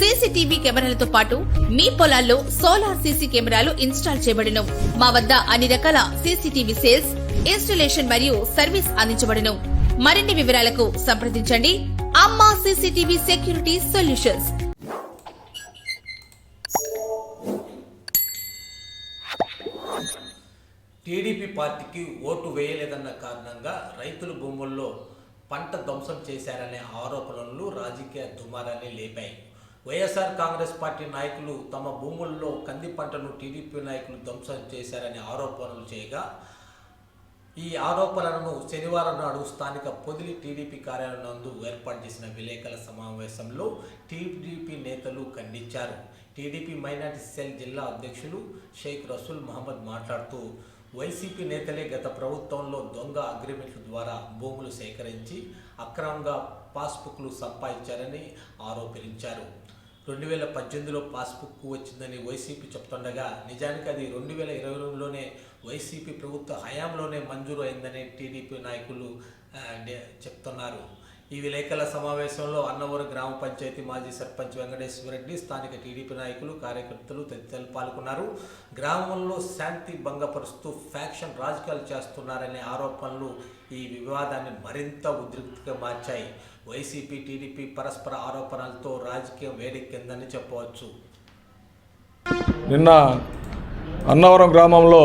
CCTV కెమెరాలతో పాటు మీ పొలాల్లో సోలార్ సీసీ కెమెరాలు ఇన్స్టాల్ చేయబడను. మా వద్ద అన్ని రకాల సీసీటీవీ సేల్స్ ఇన్స్టలేషన్ మరియు సర్వీస్ అందించబడను. మరిన్ని వివరాలకు సంప్రదించండి. Amma CCTV security solutions. TDP పార్టీకి ఓటు వేయలేదన్న కారణంగా రైతుల భూముల్లో పంట ధ్వంసం చేశారనే ఆరోపణలు రాజకీయ దుమారాన్ని లేపాయి. వైఎస్ఆర్ కాంగ్రెస్ పార్టీ నాయకులు తమ భూముల్లో కంది పంటను టీడీపీ నాయకులు ధ్వంసం చేశారనే ఆరోపణలు చేయగా ఈ ఆరోపణలను శనివారం నాడు స్థానిక పొదిలి టీడీపీ కార్యాలయం నందు ఏర్పాటు చేసిన విలేకరుల సమావేశంలో టీడీపీ నేతలు ఖండించారు. టీడీపీ మైనార్టీ సెల్ జిల్లా అధ్యక్షులు షేక్ రసూల్ మహమ్మద్ మాట్లాడుతూ వైసీపీ నేతలే గత ప్రభుత్వంలో దొంగ అగ్రిమెంట్ల ద్వారా భూములు సేకరించి అక్రమంగా పాస్బుక్లు సంపాదించారని ఆరోపించారు. రెండు వేల పద్దెనిమిదిలో పాస్బుక్ వచ్చిందని వైసీపీ చెప్తుండగా నిజానికి అది రెండు వేల ఇరవై రెండులోనే వైసీపీ ప్రభుత్వ హయాంలోనే మంజూరు అయిందని టీడీపీ నాయకులు చెప్తున్నారు. ఈ విలేకరుల సమావేశంలో అన్నవరం గ్రామ పంచాయతీ మాజీ సర్పంచ్ వెంకటేశ్వర రెడ్డి స్థానిక టీడీపీ నాయకులు కార్యకర్తలు తదితరులు పాల్గొన్నారు. గ్రామంలో శాంతి భంగపరుస్తూ ఫ్యాక్షన్ రాజకీయాలు చేస్తున్నారనే ఆరోపణలు ఈ వివాదాన్ని మరింత ఉద్రిక్తగా మార్చాయి. వైసీపీ టీడీపీ పరస్పర ఆరోపణలతో రాజకీయం వేడెక్కిందని చెప్పవచ్చు. నిన్న అన్నవరం గ్రామంలో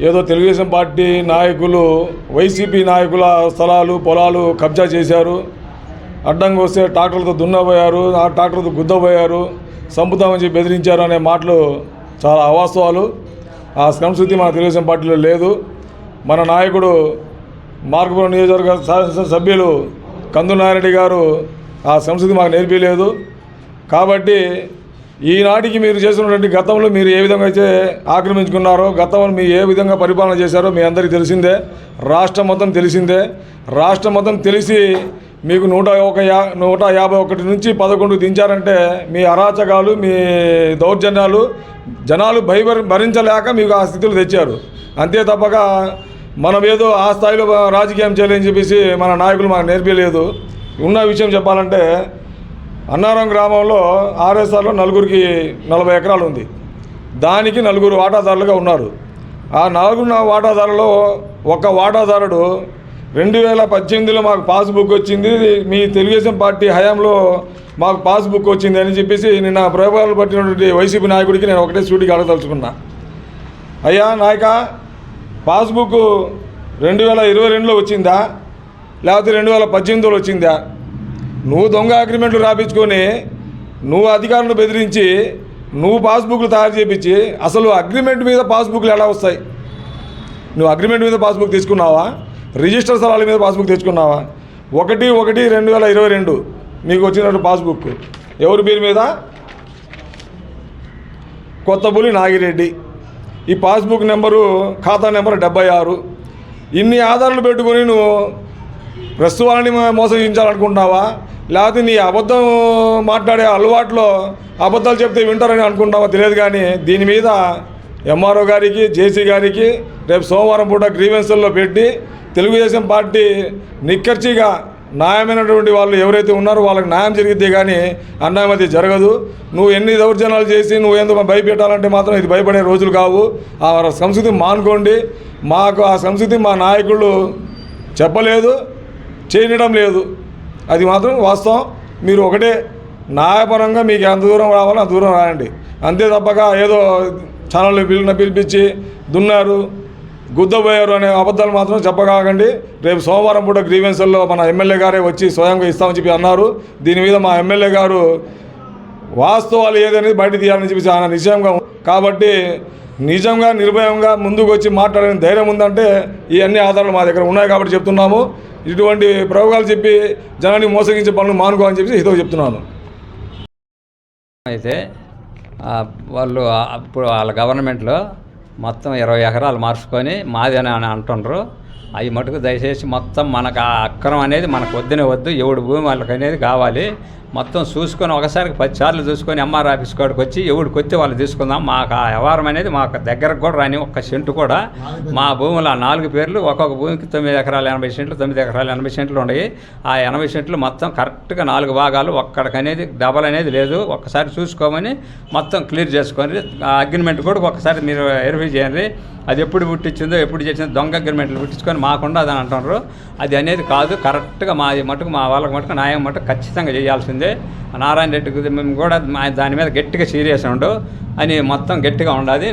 ఏదో తెలుగుదేశం పార్టీ నాయకులు వైసీపీ నాయకుల స్థలాలు పొలాలు కబ్జా చేశారు. అడ్డంగా వస్తే ట్రాక్టర్లతో దున్నబోయారు ఆ ట్రాక్టర్తో గుద్దబోయారు సంపుతామని చెప్పి బెదిరించారు అనే మాటలు చాలా అవాస్తవాలు. ఆ సంస్కృతి మన తెలుగుదేశం పార్టీలో లేదు. మన నాయకుడు మార్గపురం నియోజకవర్గ శాసనసభ సభ్యులు కందు నారాయణ గారు ఆ సంస్కృతి మాకు నేర్పించలేదు కాబట్టి ఈనాటికి మీరు చేసినటువంటి గతంలో మీరు ఏ విధంగా అయితే ఆక్రమించుకున్నారో గతంలో మీరు ఏ విధంగా పరిపాలన చేశారో మీ అందరికీ తెలిసిందే. రాష్ట్రం మొత్తం తెలిసిందే. రాష్ట్రం మొత్తం తెలిసి మీకు నూట ఒక యా నూట యాభై ఒకటి నుంచి పదకొండు దించారంటే మీ అరాచకాలు మీ దౌర్జన్యాలు జనాలు భయపరి భరించలేక మీకు ఆ స్థితిలో తెచ్చారు. అంతే తప్పక మనం ఏదో ఆ స్థాయిలో రాజకీయం చేయాలని చెప్పేసి మన నాయకులు మాకు నేర్పించలేదు ఉన్న విషయం చెప్పాలంటే అన్నారం గ్రామంలో ఆర్ఎస్ఆర్లో నలుగురికి నలభై ఎకరాలు ఉంది. దానికి నలుగురు వాటాదారులుగా ఉన్నారు. ఆ నలుగురు వాటాదారులో ఒక వాటాదారుడు రెండు వేల పద్దెనిమిదిలో మాకు పాస్బుక్ వచ్చింది. మీ తెలుగుదేశం పార్టీ హయాంలో మాకు పాస్బుక్ వచ్చింది అని చెప్పేసి నిన్న ప్రయోగాలు పట్టినటువంటి వైసీపీ నాయకుడికి నేను ఒకటే సూటికి అడగదలుచుకున్నా. అయ్యా నాయక పాస్బుక్ రెండు వేల ఇరవై రెండులో వచ్చిందా? లేకపోతే రెండు వేల పద్దెనిమిదిలో వచ్చిందా? నువ్వు దొంగ అగ్రిమెంట్లు రాపించుకొని నువ్వు అధికారులను బెదిరించి నువ్వు పాస్బుక్లు తయారు చేయించి అసలు అగ్రిమెంట్ మీద పాస్బుక్లు ఎలా వస్తాయి? నువ్వు అగ్రిమెంట్ మీద పాస్బుక్ తీసుకున్నావా? రిజిస్టర్ స్థలాల మీద పాస్బుక్ తెచ్చుకున్నావా? ఒకటి ఒకటి రెండు వేల ఇరవై రెండు మీకు వచ్చినట్టు పాస్బుక్ ఎవరి పేరు మీద? కొత్తపూలి నాగిరెడ్డి. ఈ పాస్బుక్ నెంబరు ఖాతా నెంబర్ డెబ్బై ఆరు. ఇన్ని ఆధారాలు పెట్టుకొని నువ్వు ప్రెస్ మోసగించాలనుకుంటున్నావా లేకపోతే నీ అబద్ధం మాట్లాడే అలవాట్లో అబద్ధాలు చెప్తే వింటారని అనుకుంటామో తెలియదు కానీ దీని మీద ఎంఆర్ఓ గారికి జేసీ గారికి రేపు సోమవారం పూట గ్రీవెన్సుల్లో పెట్టి తెలుగుదేశం పార్టీ నిక్కర్చిగా న్యాయమైనటువంటి వాళ్ళు ఎవరైతే ఉన్నారో వాళ్ళకి న్యాయం జరిగితే కానీ అన్యాయం అది జరగదు. నువ్వు ఎన్ని దౌర్జన్యాలు చేసి నువ్వు ఎందుకు భయపెట్టాలంటే మాత్రం ఇది భయపడే రోజులు కావు. ఆ సంస్కృతి మానుకోండి. మాకు ఆ సంస్కృతి మా నాయకులు చెప్పలేదు చేయడం లేదు. అది మాత్రం వాస్తవం. మీరు ఒకటే న్యాయపరంగా మీకు ఎంత దూరం రావాలో అంత దూరం రాయండి. అంతే తప్పక ఏదో ఛానల్ పిలిన పిలిపించి దున్నారు గుద్దబోయారు అనే అబద్ధాలు మాత్రం చెప్పకాకండి రేపు సోమవారం పూట గ్రీవెన్సుల్లో మన ఎమ్మెల్యే గారే వచ్చి స్వయంగా ఇస్తామని చెప్పి అన్నారు. దీని మీద మా ఎమ్మెల్యే గారు వాస్తవాలు ఏదనేది బయట తీయాలని చెప్పి చాలా నిజంగా కాబట్టి నిజంగా నిర్భయంగా ముందుకు వచ్చి మాట్లాడిన ధైర్యం ఉందంటే ఇవన్నీ ఆధారాలు మా దగ్గర ఉన్నాయి కాబట్టి చెప్తున్నాము. ఇటువంటి ప్రయోగాలు చెప్పి జనాన్ని మోసగించే పనులు మానుకో అని చెప్పి హితవు చెప్తున్నాను. అయితే వాళ్ళు అప్పుడు వాళ్ళ గవర్నమెంట్లో మొత్తం ఇరవై ఎకరాలు మార్చుకొని మాదేనా అని అంటుండ్రు. అవి మటుకు దయచేసి మొత్తం మనకు ఆ అక్రమం అనేది మనకు వద్దునే వద్దు. ఎవడు భూమి వాళ్ళకి అనేది కావాలి. మొత్తం చూసుకొని ఒకసారికి పది సార్లు చూసుకొని ఎంఆర్ ఆఫీస్ కాడికి వచ్చి ఎవడికి వచ్చి వాళ్ళు తీసుకుందాం. మాకు ఆ వ్యవహారం అనేది మాకు దగ్గరకు కూడా రాని ఒక్క సెంటు కూడా మా భూములు ఆ నాలుగు పేర్లు ఒక్కొక్క భూమికి తొమ్మిది ఎకరాలు ఎనభై సెంట్లు తొమ్మిది ఎకరాలు ఎనభై సెంట్లు ఉన్నాయి. ఆ ఎనభై సెంట్లు మొత్తం కరెక్ట్గా నాలుగు భాగాలు ఒక్కడికనేది డబల్ అనేది లేదు. ఒక్కసారి చూసుకోమని మొత్తం క్లియర్ చేసుకొని ఆ అగ్రిమెంట్ కూడా ఒక్కసారి మీరు వెరిఫై చేయండి. అది ఎప్పుడు పుట్టించిందో ఎప్పుడు చేసిందో దొంగ అగ్రిమెంట్లు పుట్టించుకొని మాకుండా అని అంటున్నారు. అది అనేది కాదు కరెక్ట్గా మా మటుకు మా వాళ్ళకి మటుకు న్యాయం మటుకు ఖచ్చితంగా చేయాల్సిందే. నారాయణ రెడ్డికి మేము కూడా మా- దాని మీద గట్టిగా సీరియస్ ఉండు అని మొత్తం గట్టిగా ఉండాలి.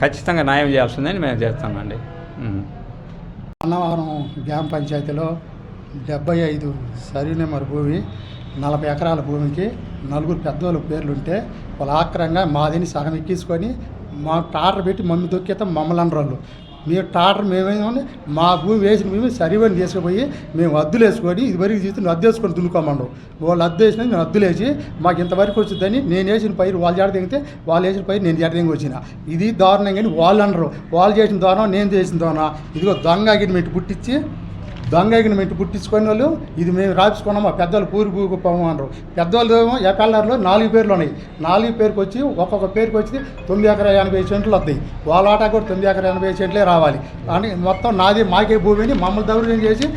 ఖచ్చితంగా న్యాయం చేయాల్సిందని మేము చేస్తామండి. అన్నవరం గ్రామ పంచాయతీలో డెబ్బై ఐదు సరి నెంబర్ భూమి నలభై ఎకరాల భూమికి నలుగురు పెద్దోళ్ళ పేర్లుంటే వాళ్ళ ఆక్రంగా మాదిని సగం ఎక్కించుకొని మా టాటర్ పెట్టి మమ్మీ దొక్కితే మమ్మల్ని అనరాళ్ళు. మీరు టాటర్ మేమేమని మా భూమి వేసిన భూమి సరివని తీసుకుపోయి మేము అద్దులు వేసుకొని ఇదివరకు తీసుకుని అద్దె వేసుకొని దున్నుకోమండు వాళ్ళు అద్దె వేసినా నేను అద్దులు వేసి మాకు ఇంతవరకు వచ్చిందని నేను వేసిన పైరు వాళ్ళు జాడ దిగితే వాళ్ళు వేసిన పైరు నేను జాడ వచ్చిన. ఇది దారుణం కానీ వాళ్ళు అనరు. వాళ్ళు చేసిన దారుణం నేను చేసిన దారుణం. ఇదిగో దొంగ అగ్రిమెంట్ పుట్టించి దొంగ మెట్టు పుట్టించుకునే వాళ్ళు ఇది మేము రాపించుకున్నాం మా పెద్దవాళ్ళు పూరి భూగొప్పము అన్నారు. పెద్దవాళ్ళు ఏమో ఎకరాల్లో నాలుగు పేర్లు ఉన్నాయి. నాలుగు పేరుకి వచ్చి ఒక్కొక్క పేరుకి వచ్చి తొమ్మిది ఎకరా ఎనభై సెంట్లు వస్తాయి. వాళ్ళ ఆట కూడా తొమ్మిది ఎకరా ఎనభై సెంట్లే రావాలి. అని మొత్తం నాది మాకే భూమిని మమ్మల్ని దౌర్యం చేసి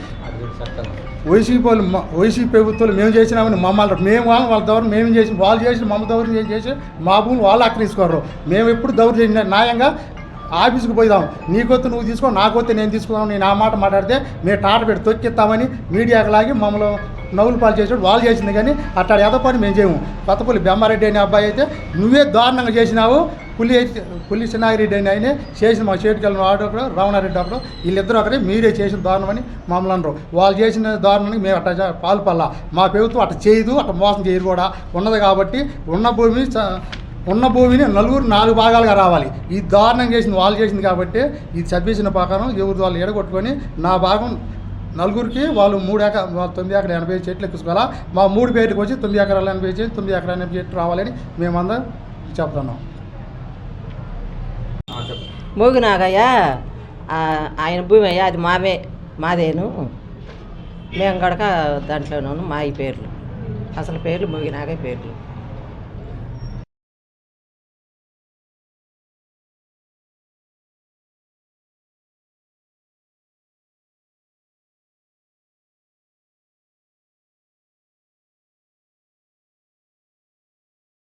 వైసీపీ వాళ్ళు వైసీపీ ప్రభుత్వాలు మేము చేసినామని మమ్మల్ని మేము వాళ్ళు వాళ్ళ దౌర్యం మేము చేసి వాళ్ళు చేసి మమ్మ దౌర్యం చేసి మా భూమిని వాళ్ళు ఆక్రమించుకోరు మేము ఎప్పుడు దౌర్యం న్యాయంగా ఆఫీస్కి పోయిదాం. నీకొత్తు నువ్వు తీసుకో నాకొత్తే నేను తీసుకుందాం నేను ఆ మాట మాట్లాడితే మేము టాట పెట్టి తొక్కిస్తామని మీడియాకి లాగి మమ్మల్ని నవ్వులు పాలు చేసాడు వాళ్ళు చేసింది కానీ అట్లా ఎద పని మేము చేయము. కొత్తపల్లి బెమ్మారెడ్డి అనే అబ్బాయి అయితే నువ్వే దారుణంగా చేసినావు. పులి అయితే పులి చిన్నాగిరెడ్డి అని ఆయన చేసిన మా చేటుకెళ్ళిన వాడు ఒకడు రావణారెడ్డి ఒకడు వీళ్ళిద్దరూ ఒకరే మీరే చేసిన దారుణమని మమ్మల్ని అనరు. వాళ్ళు చేసిన దారుణానికి మేము అట్ట చే- పాల్పల్లా మా ప్రభుత్వం అట్ట చేయదు అట్ట మోసం చేయరు కూడా. ఉన్నది కాబట్టి ఉన్న భూమి ఉన్న భూమిని నలుగురు నాలుగు భాగాలుగా రావాలి. ఈ దారుణం చేసింది వాళ్ళు చేసింది కాబట్టి ఇది చదివేసిన ప్రకారం ఎవరు వాళ్ళు ఎడగొట్టుకొని నా భాగం నలుగురికి వాళ్ళు మూడు ఎకరా తొమ్మిది ఎకరా ఎనభై చెట్లు ఎక్కుసుకోవాలా మా మూడు పేరుకి వచ్చి తొమ్మిది ఎకరాలు ఎనభై చెట్లు తొమ్మిది ఎకరాలు ఎనభై చెట్లు రావాలని మేమందరం చెప్తున్నాం. మోగినాగయ్య ఆయన భూమి అయ్యా అది మావే మాదేను. మేము గడక దాంట్లోనూ మా ఈ పేర్లు. అసలు పేర్లు మోగినాగయ్య పేర్లు.